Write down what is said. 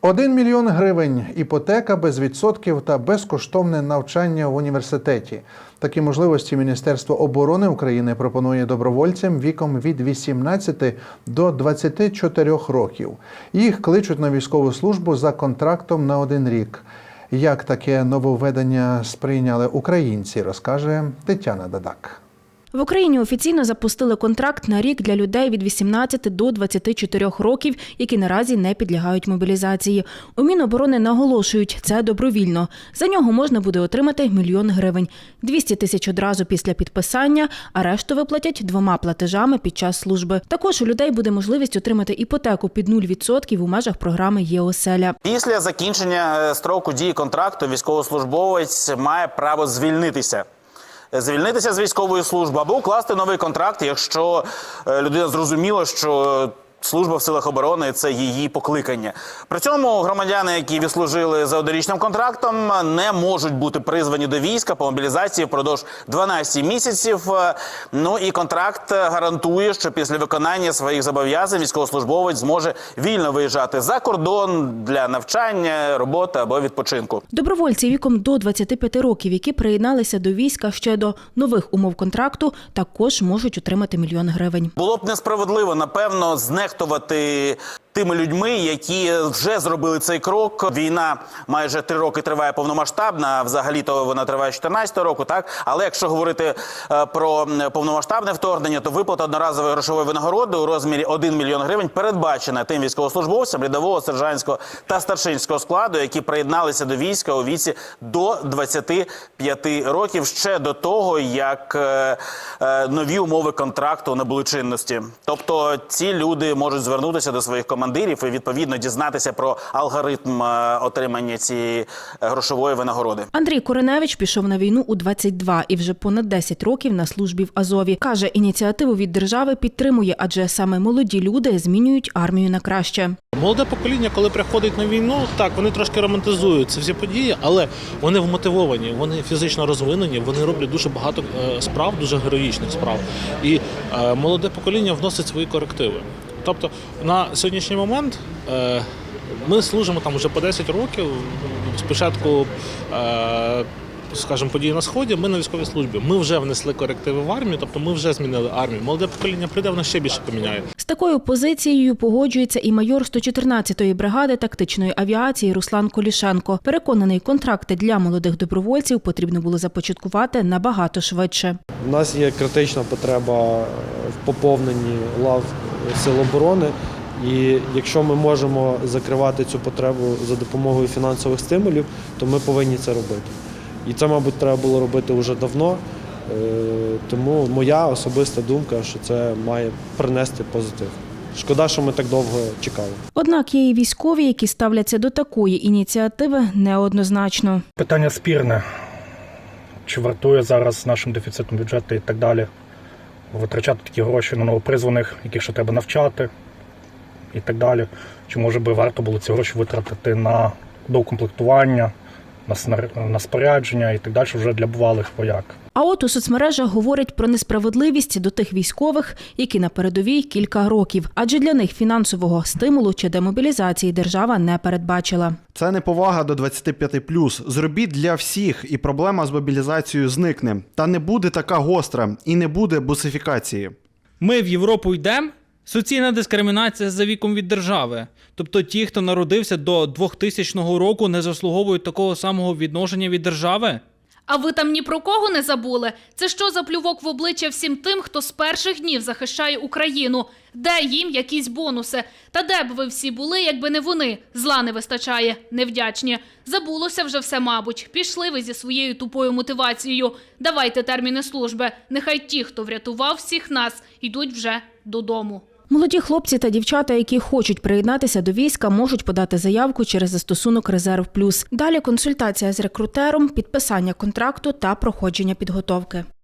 Один мільйон гривень, іпотека без відсотків та безкоштовне навчання в університеті. Такі можливості Міністерство оборони України пропонує добровольцям віком від 18 до 24 років. Їх кличуть на військову службу за контрактом на один рік. Як таке нововведення сприйняли українці, розкаже Тетяна Дадак. В Україні офіційно запустили контракт на рік для людей від 18 до 24 років, які наразі не підлягають мобілізації. У Міноборони наголошують, це добровільно. За нього можна буде отримати мільйон гривень, 200 тисяч одразу після підписання, а решту виплатять двома платежами під час служби. Також у людей буде можливість отримати іпотеку під 0% у межах програми ЄОСЕЛЯ. Після закінчення е, строку дії контракту військовослужбовець має право звільнитися. Е, Звільнитися з військової служби або укласти новий контракт, якщо е, людина зрозуміла, що служба в силах оборони це її покликання. При цьому громадяни, які відслужили за однорічним контрактом, не можуть бути призвані до війська по мобілізації впродовж 12 місяців. Ну і контракт гарантує, що після виконання своїх зобов'язань військовослужбовець зможе вільно виїжджати за кордон для навчання, роботи або відпочинку. Добровольці віком до 25 років, які приєдналися до війська ще до нових умов контракту, також можуть отримати мільйон гривень. Було б несправедливо, напевно, знехтувати тими людьми, які вже зробили цей крок. Війна майже три роки триває повномасштабна. Взагалі то вона триває з 14 року. Так, але якщо говорити е, про повномасштабне вторгнення, то виплата одноразової грошової винагороди у розмірі 1 мільйон гривень передбачена тим військовослужбовцям рядового, сержантського та старшинського складу, які приєдналися до війська у віці до 25 років, ще до того, як е, е, нові умови контракту набули чинності. Тобто ці люди можуть звернутися до своїх командирів і відповідно дізнатися про алгоритм е, отримання цієї е, грошової винагороди. Андрій Кореневич пішов на війну у 22 і вже понад 10 років на службі в Азові. Каже, ініціативу від держави підтримує, адже саме молоді люди змінюють армію на краще. Молоде покоління, коли приходить на війну, так вони трошки романтизують ці всі події, але вони вмотивовані, вони фізично розвинені, вони роблять дуже багато е, справ, дуже героїчних справ. І молоде покоління вносить свої корективи. Тобто на сьогоднішній момент е, ми служимо там вже по 10 років. Спочатку, е, скажімо, події на сході. Ми на військовій службі. Ми вже внесли корективи в армію, тобто ми вже змінили армію. Молоде покоління прийде, воно ще більше поміняє. З такою позицією погоджується і майор 114-ї бригади тактичної авіації Руслан Колішенко. Переконаний, контракти для молодих добровольців потрібно було започаткувати набагато швидше. У нас є критична потреба в поповненні лав Сил оборони. І якщо ми можемо закривати цю потребу за допомогою фінансових стимулів, то ми повинні це робити. І це, мабуть, треба було робити вже давно. Е, Тому моя особиста думка, що це має принести позитив. Шкода, що ми так довго чекали. Однак є і військові, які ставляться до такої ініціативи неоднозначно. Питання спірне. Чи вартує зараз нашим дефіцитом бюджету і так далі витрачати такі гроші на новопризваних, яких ще треба навчати і так далі. Чи може би варто було ці гроші витратити на доукомплектування, на, спорядження і так далі вже для бувалих вояк. А от у соцмережах говорять про несправедливість до тих військових, які на передовій кілька років, адже для них фінансового стимулу чи демобілізації держава не передбачила. Це неповага до 25+. Зробіть для всіх, і проблема з мобілізацією зникне. Та не буде така гостра, і не буде бусифікації. Ми в Європу йдемо. Суцільна дискримінація за віком від держави. Тобто ті, хто народився до 2000 року, не заслуговують такого самого відношення від держави. А ви там ні про кого не забули? Це що за плювок в обличчя всім тим, хто з перших днів захищає Україну? Де їм якісь бонуси? Та де б ви всі були, якби не вони? Зла не вистачає, невдячні. Забулося вже все, мабуть. Пішли ви зі своєю тупою мотивацією. Давайте терміни служби. Нехай ті, хто врятував всіх нас, йдуть вже додому. Молоді хлопці та дівчата, які хочуть приєднатися до війська, можуть подати заявку через застосунок Резерв Плюс. Далі консультація з рекрутером, підписання контракту та проходження підготовки.